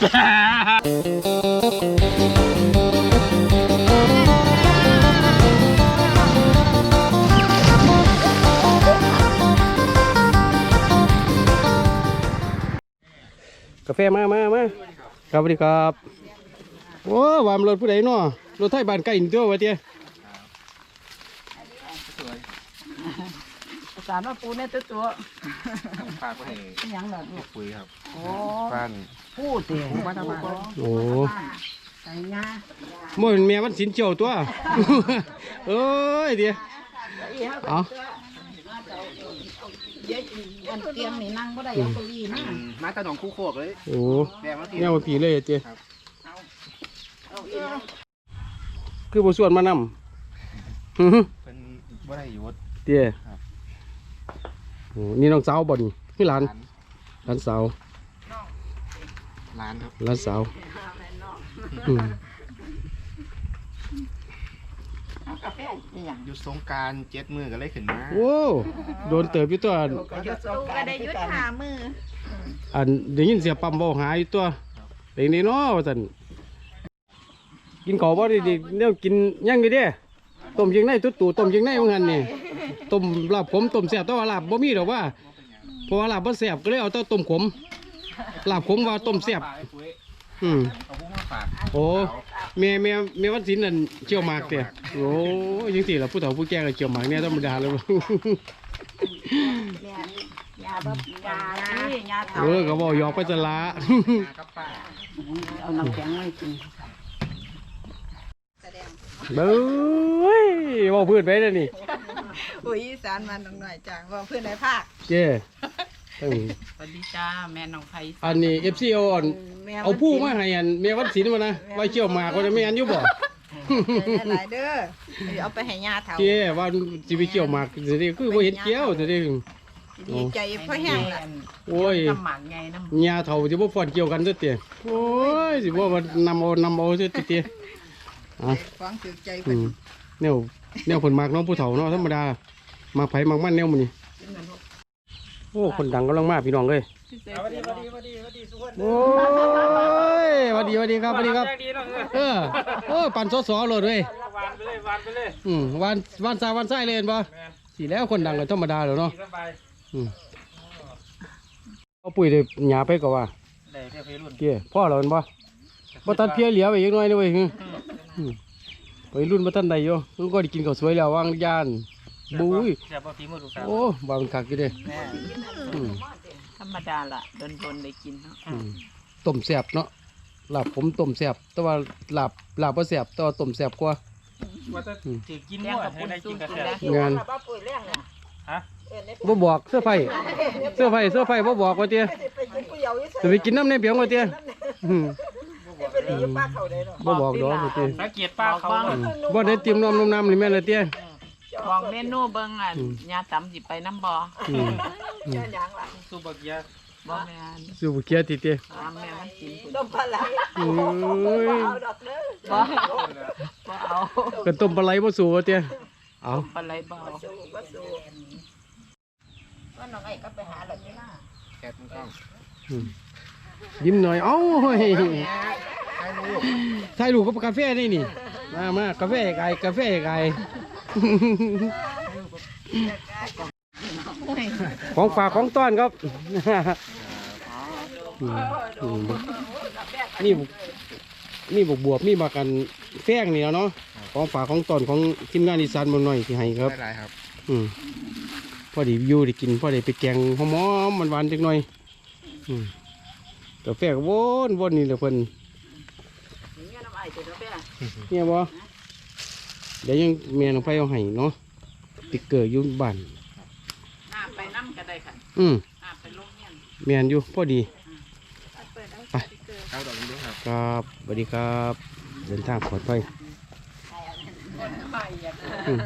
กาแฟมามามาครับสวัสดีครับ โอ้วามรถผู้ใดเนาะรถไทยบ้านใกล้นี่ตัววะเตี้ย สารว่าปูเนี่ยตัวตัวฝากไว้ให้เป็นหยังเหรอลูกปุ๋ยครับโอ้บ้านพูดเตี๋ยบ้านบ้านโอ้ใส่งาบ่เป็นแม่วันสินเจียวตัว เอ้ยเตี้ยเอาเยอะอันเตียงนี่นั่งก็ได้เอาเก้าอี้มามาตะหนองคู่โคกเลยโอ้แดงมาตีแนวมาผีเลยเตี้ยเอาอีกคือบ่ส่วนมานำหึเป็น บ่ได้อยู่วัดเตี้ยครับ โอ้นี่น้องสาวบ่นี่คือหลานร้านหลานสาวร้านครับหลานสาวอืมเอากาแฟเป็นหยังหยุดสงกรารเจ็ดมือก็เลยขึ้นมาโอ้โดนเติบอยู่ตัวก็หยุดสงลูกกก็รานต์ได้ยุดหามืออันได้ยินเสียงปั๊มเบาหาอยู่ตัวเป็นนี่เนาะว่าซั่นกินข้าวบ่ได้ดิแนวกินยังอยู่เด้ ต้มยิงในตุ๊ดตู่ต้มยิงในว่างั้นนี่ต้มลาบขมต้มแซ่บแต่ว่าลาบบ่มีดอกว่าเพราะว่าลาบบ่แซ่บก็เลยเอาแต่ต้มขมลาบขมว่าต้มแซ่บฝากไอ้ปุ๋ยอืมเอาพวกมาฝากโอ้แม่แม่แม่วันศิลป์นั่นเจียวหมากเด้โอ้จังซี่ล่ะผู้เฒ่าผู้แก่ก็เจียวหมากเนี่ยธรรมดาเลยเนี่ยยาแบบยาที่ยาเถาเออก็บอกหยอกไปจะละมากับป้าเอาน้ำแข็งไว้กิน เบ้ยบอกพื้นไปเลยนี่อุ้ยอีสานมันหน่อยจังว่าเพื่อนในภาคเจ้ตั้งสวัสดีจ้าแม่น้องไผ่อันนี้เอฟซีเอาอันแม่เอาผู้มาให้อันเมียวัดศิลป์มานะไว้เจียวหมากก็จะไม่อันอยู่บ่หลายเด้อเอาไปให้ยาเถาเจ้ว่าสิไปเจียวหมากสิได้คือบ่เห็นเจียวสิได้ดีใจเพราะแห้งละโอ้ยน้ำหมันไงน้ำญาเฒ่าสิบ่ฟ้อนเกี่ยวกันซะเตี้ยโอ้ยสิบ่ว่านำเอานำเอาซะเตี้ย อะฟังถึงใจอืเพิ่นมแนวแนวเพิ่นมากเน้องผู้เฒ่าเนาะธรรมดามาไผมากมันแนวมื้อนี้โอ้คนดังกำลังมาพี่น้องเอ้ยสวัสดีสวัสดีสวัสดีสวัสดีสุวรรณโอ้ยหวัสดีหวัสดีครับหวัสดีครับเออโอ้ยปั่นสอสอโหลดเว้ยวานไปเลยวานไปเลยอืมวันวันซาวันไส้เลยเห็นปะสีแล้วคนดังก็ธรรมดาแล้วเนาะสบายอืมเอาปุ๋ยเดี๋ยวหยาไปก็ว่าได้เท่าเพรุ่นเกี้ยพ่อเราเห็นปะบ่ตัดเพี้ยเหลียวไปอีกหน่อยนะเว้ยฮึอืม ไปรุ่นบ่ทันใดอยู่มันก็ได้กินข้าวสวยแล้ววางยานบุ้ยเสียบเอาทีมือดูสาวโอ้บามันคักอยู่เด้อืมธรรมดาล่ะโดนโดนได้กินเนาะอืมต้มแซ่บเนาะลาบผมต้มแซ่บแต่ว่าลาบลาบบ่แซ่บแต่ว่าต้มแซ่บกว่า ว่าจะถือกินแล้มั่ววกับให้ปุ่นได้สู้กินกระกินแสได้งานป้าปุ๋ยเลี้ยงน่ะฮะบ่บอกเสื้อไฟเสื้อไฟเสื้อไฟบ่บอกว่าเตี้ยไปกินผู้เยาว์จะไปกินน้ำในเปียงว่าเตี้ยอืมไปเลี้ยงป้าเขาได้เนาะบ่บอกดอกว่าเตี้ยสังเกตป้าเขาอืมบ่ได้เตรียมน้ำนมน้ำนี่แม่นเลยเตี้ยบอกเมนูเบิ่งอะยาตำสิไปน้ำบ่ออืมยาหยังล่ะสูบบักยาบ่แม่นสู้บ่เกียติเตี้ยตามแม่มันกินพุ่นต้มปลาไหลโอ้ยเอาดอกเด้อบ่บ่เอาก็ต้มปลาไหลบ่สู้ว่าเตี้ยเอาปลาไหลบ่เอาสู้บ่สู้ว่าน้องไอ้ก็ไปหาหล่ะนี่ล่ะแกะต้องอืมยิ้มหน่อยเอ้าเฮ้ย ถ่ายรูปกับกาแฟนี่นี่ มามากาแฟไก่กาแฟไก่ของฝากของต้อนครับอืมอืมนี่บุนี่บวบบวบนี่มากันแฟงนี่แล้วเนาะของฝากของต้อนของทีมงานอีสานบนหน่อยที่ให้ครับได้ไรครับ อืมพอดีอยู่ได้กินพอดีไปแกงหอมๆมันหวานๆจักหน่อย อืมกาแฟก็วนวนนี่แหละเพิ่น เนี่ยน้ำไอ้ตัวกาแฟ เนี่ยบ่เดี๋ยวยังแม่น้องไฟเอาให้เนาะติ๊กเกอร์อยู่บ้านน้ำไปน้ำก็ได้ค่ะอืมน้ำไปลงเนี่ยแม่นอยู่พอดีเอาดอกนี้ด้วยครับครับสวัสดีครับ เดินทางปลอดภัยอืม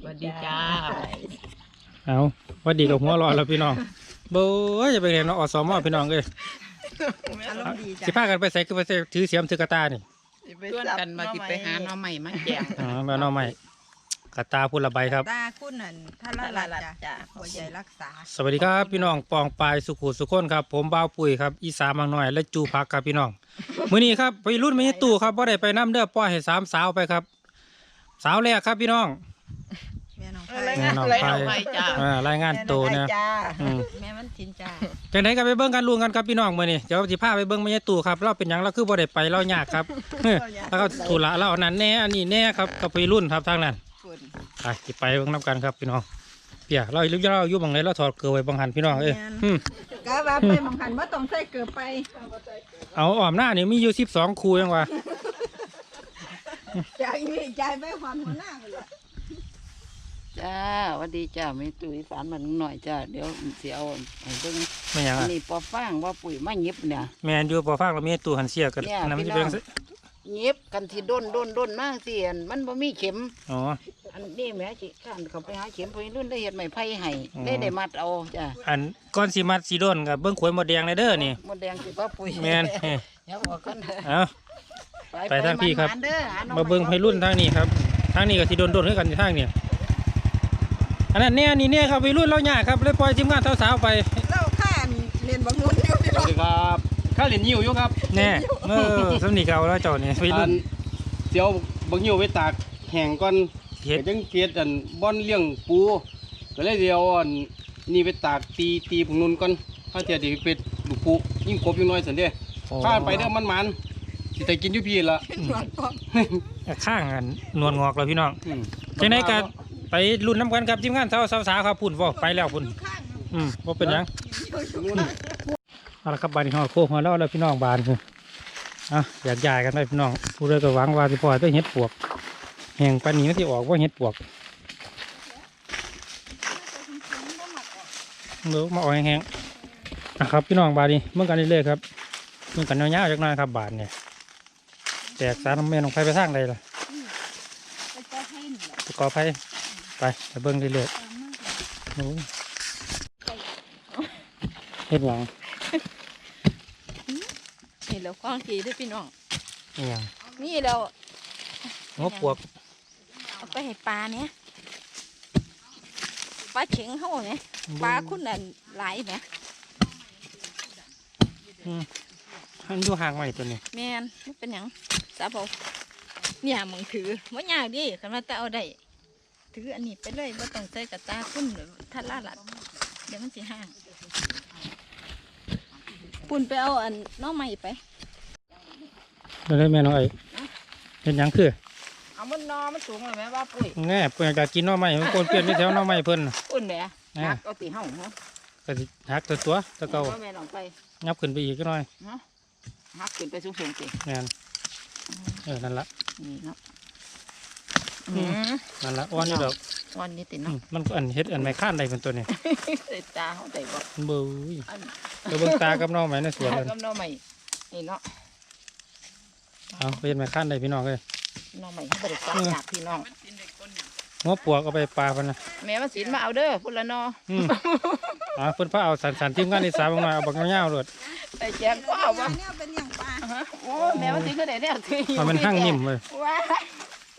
สวัสดีจ้าเอาว่าดีกับหัวรอแล้วพี่น้อง โบ้ยจะไปเรียนอสมอพี่น้องเอ้ยอารมณ์ดีสิพากันไปใส่คือไปใส่ถือเสียมถือกระตานี่ชวนกันมาสิไปหาหน้อใหม่มาแจงอ๋อมาน้องใหม่กระตาพุละใบครับ ตาคุณนั่นถ้าละละจ้ะหัวใหญ่รักษา สวัสดีครับ พี่น้องปองปายสุขุสุขนครับ ผมบ่าวปุ๋ยครับอีสานบางหน่อย และจูพักครับพี่น้องมื้อนี้ครับไปรุ่นไม่ใช่ตู้ครับบ่ได้ไปน้ำเด้อปล่อยให้สามสาวไปครับ สาวแรกครับพี่น้อง แม่น้องไผอะไรนะอะไรเอาไปจ้าอ่ารายงานตัวเนี่ยจ้าอืม แม่มันทินจ้าจังไดก็ไปเบิ่งกันลุงกันครับพี่น้องมื้อนี้เดี๋ยวสิพาไปเบิ่งไม่ใช่ตู้ครับเราเป็นหยังเราคือบ่ได้ไปเรายากครับ แล้วก็ธุระเราอันนั้นแน่อันนี้แน่ครับกับไปรุ่นครับทางนั้นฝุ่นไปสิไปเบิ่งนํกันครับพี่น้องเปียเราอยู่เราอยู่บังไหนเราถอดเกลือไว้บังหันพี่น้องเอ้ยอืมกะว่าไปมองหันว่าต้องใส่เกือบไปเอาอ้อมหน้านี่มีอยู่12คู่ยังวะจากนี้ใจายไปความหัวหน้าไปเลย จ้าหวัสดีจ้าไม่ตุ้ยสารมันหน่อยจ้าเดี๋ยวเสียเอาให้เบิ่งไม่หยังอันอะนี้ปอฟางว่าปุ๋ยมาหยิบเนี่ย แม่นอยู่พอฟังเรามีตู้หันเสียกันเนี่ยอันนั้นมันพี่จะน้เป็อนงหยิบกันที่ด้นด้นด้นมากสิอันมันบ่มีเข็ม อ๋อ อันนี้แม่จิข้านเขาไปหาเข็มพอรุ่นได้เฮ็ดไม้ไผ่ให้อ๋อได้ได้มัดเอาจ้าอันก้อนสีมัดสีด้นกับเบิ้งขวยหมดแดงเลยเด้อนี่มดแดงสิป้าปุ๋ยแม่นเอ้ยอย่าบอกกันเด้อเอา ไปทางพี่ครับ มันๆเด้อหน้อมาเบิ้งใหให้รุ่นทางนี้ครับทางนี้ก็สีโดนโดนๆคือกันทางนี้ อันนั้นเนี่ยนี่เนี่ยครับไปรุ่นเราหยากครับเลยปล่อยทีมงานสาวๆไปเล่าข้านเรียนบังนุนอยู่พี่สน้วัองสดีครับข้าเหรียญยิวอยู่ครับแน่เออสำนีเก่าแล้วเจ้านี่ไปอัรุ่นนเดี๋ยวบางยิวไปตากแห้งก่อนเฮ็ดก็จังเกียดอันบ่อนเลี้ยงปูก็เลยเดี๋ยวอันนี่ไปตากตีตีผงนุนก่อนถ้าเทียดีเป็ดลูกปูยิ่งกบยิ่งน้อยสันเด้ข้านไปเด้อมันมันๆสิแต่กินอยู่พี่ละหนวดปอมข้างกันนวลงอกแล้วพี่น้องอืมจังไดกัน ไปรุ่นน้ำกันครับทีมงานสาวๆครับพุ่นบ่ไปแล้วพุ่นข้างอืมว่าเป็นหยังเอาละครับบานนี้หอดโคกหัวเราะแล้วพี่น้องบานคืออะอยากย้ายกันไปพี่น้องผู้ใดก็หวังว่าสิพอได้เห็ดปวกแห่งปานนี้มันสิออกว่าเห็ดปวกเดี๋ยวมาเออกแห้งๆนะครับพี่น้องบานนี้เมื่อกันเรื่อยๆครับเมื่อกันยาวๆจักหน่อยครับบานเนี่ยแตกสารน้ำแม่ลงไปไปทางใดล่ะไปเจ้าให้นี่แหละไปกอไฟ ไปไปเบิ้งเรื่อยๆโอ้ยเห็ดหยังนี่แล้วข้องทีด้วยพี่น้องอิหยังนี่แล้วหัวปวกเอาไปให้ปลาเนี่ยปลาเข็งเขาเนี่ยปลาคุณนั่นหลายเนี่ยมันอยู่ห่างไหมตัวนี้แมนมันเป็นหยังสาบเอาเนี่ยมึงถือว่ายากดิคันว่าแต่เอาได้ ถืออันนี้ไปเลยว่าต้องใส่กระตาคุณหรือทัดลาลัดเดี๋ยวมันสิห่าง ปุ่นไปเอาอันน้องใหม่ไปเดี๋ยวได้แม่น้องไอ้เห็นหยังคือเอามันนอมันสูงเลยแม่ว่าปุ๋ยแง่เพื่อนอยากกินหน้อไม้มันโกนเปลี่ยนไปแถวหน้อไม้เพิ่นน่ะอุ่นแหม่อ่าหักเอาตีเห่าเนาะก็สิหักตัวตัวตะเกาอแม่ลองไปยับขึ้นไปอีกก็หน่อยหักขึ้นไปสูงๆสิแม่นเออนั่นละนี่เนาะอืม นั่นละอ้อนอยู่ดอกวันนี้ติอืเนาะมมันก็อันเฮ็ดอันไม่ข้านใดเป็นตัวนี้ใส่ตาเขาใส่บอกเบ้ยอันเดี๋ยวเบิ่งตากับหน้อไม้ในสวนเลยกำนอใหม่นี่เนาะเอาไปเฮ็ดไม่ข้านใดพี่น้องเลยนอใหม่ให้บริการจากพี่น้องหัวปวกเอาไปปลาพันนะแม่มาสินมาเอาเด้อพุ่นละนออืมอ่าเพิ่นพาเอาสันสันๆทีมงานที่สามบางหน่อยเอาบักเงาวๆโลดไปแจ้งก็เอาวะเนี่ยเป็นอย่างปลาโอ้แม่มาสินก็ได้เนี่ยถือหิวมันเป็นห้างนิ่มเลยว้า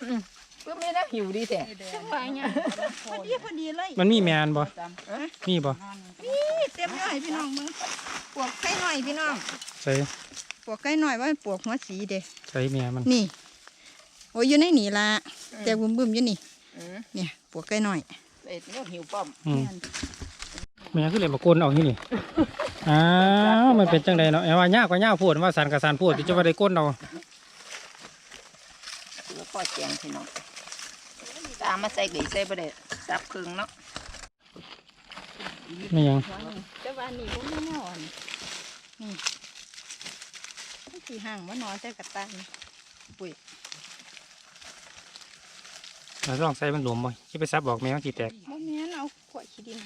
อืมเพื่อไม่ได้หิวดีแท้จังหวะเนี่ยพอดีพอดีเลยมันมีแมนบ่มีบ่นี่เต็มเลยพี่น้องมึงปวกไก่หน่อยพี่น้องใส่ปวกไก่หน่อยว่าปวกหัวสีเด้ใส่แม่มันนี่โอ้ยอยู่ในนี่ละแต่บุ้มบุ้มๆอยู่นี่อืมเนี่ยปวกไก่หน่อยเอ็ดเนี่ยหิวป้อมอืมแม่คือเลยมาโกนเอาที่นี่อ้าวมันเป็นจังไดเนาะแอบว่ายากกว่ายากพูดว่าสันกับสันพูดที่จะว่าได้ก้นเอาแล้วก็แจงพี่น้อง ตามมาใส่ไก่ใส่ประเด็ดสับครึ่งเนาะไม่หยังแต่ว่านี่ผมไม่นอนนี่มันสีห่างว่านอนแต่กระตันปุ๋ยเราลองใส่มันหลวมบ่ที่ไปซับบอกแม่ว่าสิแตกบ่แม่นเอาขวดขี้ดิน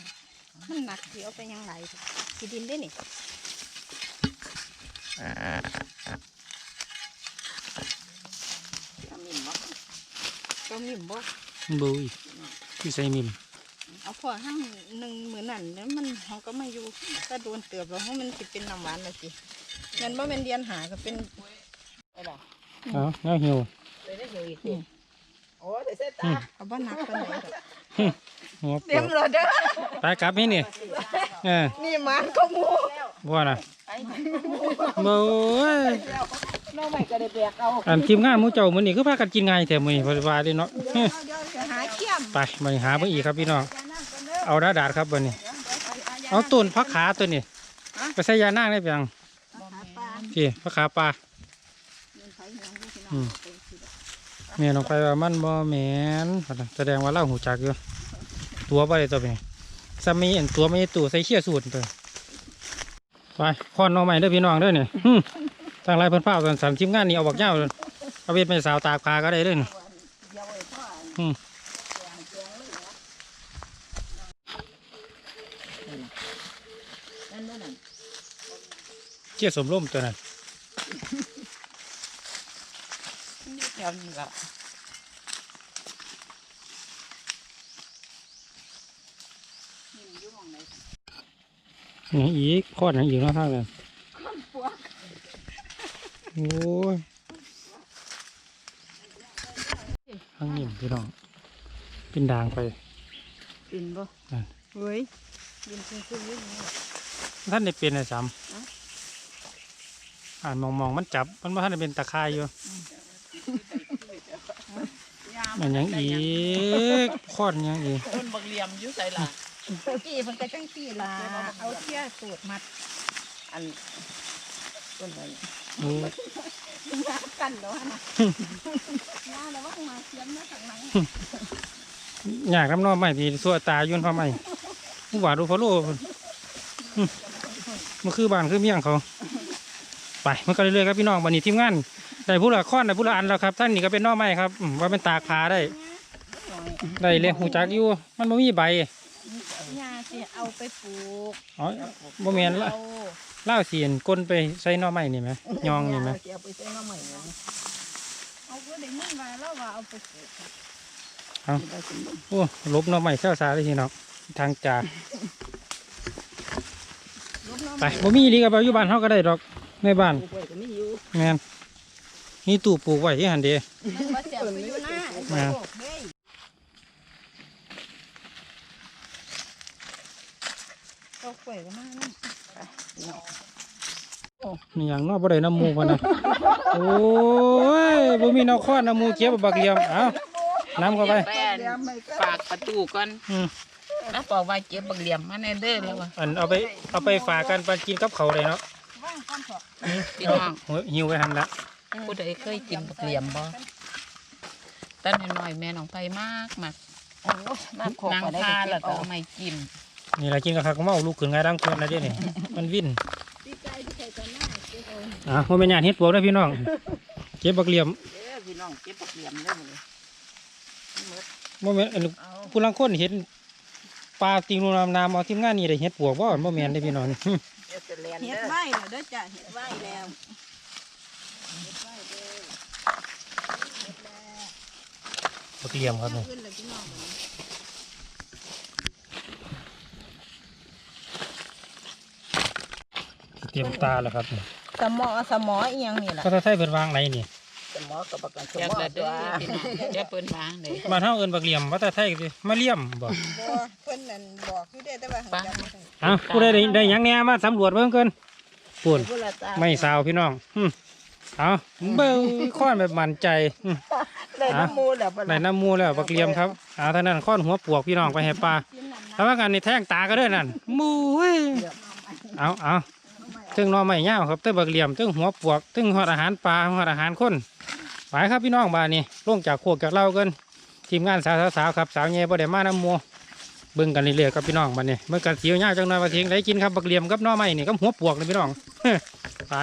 มันหนักเดี๋ยวเอาไปยังไหลขี้ดินได้นี่ เอามิ่มเนาะ ก็มีบ่บุยคือใส่มิมเอาพอห้างหนึ่งหมือนนั่นแล้วมันเขาก็มาอยู่ก็โดนเตือบแล้วเพราะมันสิเป็นน้ำหวานเลยสิเงินบ่เป็นเดียนหาก็เป็นไปละเอาเงาหิวไปได้หิวอีกทีโอ้ยใส่ตาเอาบ่หนักปานใดดอกหัวปเต็วมเลยเด้อไปกลับนี่นี่เออนี่มันก็มูบ่นะ โอ้ยน้องใหม่ก็ได้แบกเอาอันทีมงานหมู่เจ้ามื้อนี้คือพากันกินง่ายแต่มื้อนี้บ่ได้ว่าเด้เนาะเฮ้ยเดี๋ยวจะหาเขี้ยมไปมาหาเบิ่งอีกครับพี่น้องเอาดาดาดครับบัดนี้ เอาต้นผักขาตัวนี้ไปใส่ยานางได้เพียงพี่ผักขาปลาอืมแม่น้องไปว่ามันบ่แม่นว่าซั่นแสดงว่าเราหูจักอยู่ตัวบ่ได้ตัวเป็นสามีอันตัวไม่ใช่ตัวใส่เขี้ยสูตรตัว ไปคอนน้องใหม่ด้อพี่น้องด้อนี่หึทางไรเพิ่นพากันสามทีมงานนี่เอาบักเหย้าเลยเอาไปเป็นสาวตากพาก็ได้ด้อนี่เขี้ยสมร่มตัวนั้นอยู่แถวนี้ล่ะนี่ อีกคอดอย่างอีกเนาะทางนั้นโอ้ยทางนี้พี่น้องเป็นด่างไปกินบ่เฮ้ยยินซึ้งๆอยู่นี่ท่านได้เป็นไอ้สามอ่านมองมองๆมันจับ มันว่าท่านได้เป็นตะคายอยู่มันหยังอีกคอดหยังอีกต้นบักเหลี่ยมอยู่ใส่ล่ะ ตะกี้มันก็จังซี่ล่ะเอาเขี้ยสูตรมัด อันต้นอะไรโอ้ยกันแล้วนะงานแล้วว่ามาเขียนมาข้างหลังอยากน้ำนอใหม่ดีสัวตายุ่นพ่อใหม่ผู้หวาดูพอโลพุ่นอืมมันคือบ้านคือเมี่ยงเขา ไปมันก็เรื่อยๆครับพี่น้องวันนี้ทีมงานได้ผู้ละค้อนได้ผู้ละอันแล้วครับท่านนี่ก็เป็นหนอไม้ครับอืมว่าเป็นตากผาได้ ได้เลยหูจักอยู่ มันบ่มีใบ ยาสิเอาไปปลูกอ๋อบ่แม่นละเอาเล่าวเสียนก้นไปใส่หนอไม้นี่ไหมยองนี่ไหมสิเอาไปใส่น้ำใหม่เนี่ยเอาก็ได้ยินว่าแล้วว่าเอาไปปลูกได้กินบ่โอ้ลบหนอไม้เช้าสาเลยพี่น้องทางจ่าลูกน้องไปบ่มีอีหลีกับอยู่บ้านเฮาก็ได้ดอกในบ้านปลูกไว้ก็มีอยู่แม่นมีตู้ปลูกไว้ที่หันเดี มันว่าจะไปอยู่หน้าไอ้มาพวกเฮ้ย ตกไปก็มานั่นนี่อย่างเนอกบ่ได้น้ำหมูพะนะโอ้ยบ่มีนอกข้อน้ำหมูเก็บบักเหลี่ยมเอ้าน้ำเข้าไปแป้นฝากประตูก่อนอืมแล้วบอกว่าเก็บบักเหลี่ยมมาแน่เด้อแล้วว่าอันเอาไปเอาไปฝากกันไปกินกับเขาวเลยเนาะว่างก้อนเถอะพี่น้องเอาหิวไปหันละผู้ใดเคยกินบักเหลี่ยมบ่ตอนน้อยๆแม่น้องไปมากมากนางพาแล้วก็เอาไม่กิน นี่แหละกินกับข้าวก็เมาลูกขึ้นไงายดังเพื่อนนะเด้นี่มันวิ่นดีใจที่ใส่ตอนหน้าเก็บเอาอะมันเป็นญาติเฮ็ดปวกเด้อพี่น้อง เก็บบักเหลี่ยมเด้อพี่น้องเก็บบักเหลี่ยมเด้อมื้อนี้บ่แม่นอันผู้ลังคนเห็นปลาติงนูนามนามเอาทีมงานนี่ได้เฮ็ดปวกบ่บ่แม่นเด้อพี่น้องเดี๋ยวจะเรียนเห็ดเด้อไว้แล้วเด้อจ้ะเห็ดไว้แล้วบักเหลี่ยมครับนี่ ขึ้น เลยพี่น้องเตรียมตาแล้วครับนี่สมอสมออีหยังนี่แหละก็ถ้าใช้เพิ่นวางไหนนี่สมอกับบักกันสมอเด้อพี่น้องอย่าเปิ้นวางเลยบ้านเฮาเอิ้นบักเหลี่ยมว่าแต่ไทยก็สิมาเหลี่ยมบ่บ่เพิ่นนั่นบอกอยู่ได้แต่ว่าปะจำบ่ได้อะผู้ใดได้ได้หยังแหน่มาสำรวจเบิ่งเกินปุ่นผู้ละตาไม่สาวพี่น้องหึเอาเบิ่งค้อนแบบมั่นใจหึได้น้ำมูแล้วบ่ได้ล่ะน้ำมูแล้วบักเหลี่ยมครับเอาเท่านั้นค้อนหัวปวกพี่น้องไปให้ปลาแล้วว่ากันนี่แทงตาก็เด้อนั่นมูเว้ยเอาเอา ตึงนอไม้ยาวครับตึงบักเหลี่ยมตึงหัวปวกตึงหอดอาหารปลาหอดอาหารคนไปครับพี่น้องบ้านนี้ลงจากขวกจากเล่ากันทีมงานสาวสาวๆครับสาวเงยบ่ได้มาน้ำมัวเบิ่งกันเรื่อยๆครับพี่น้องบ้านี้เมื่อกันเสียวยาจังหน่อยมาเทียงไรกินครับบักเหลี่ยมกับนอไม้นี่กับหัวปวกเลยพี่น้องไป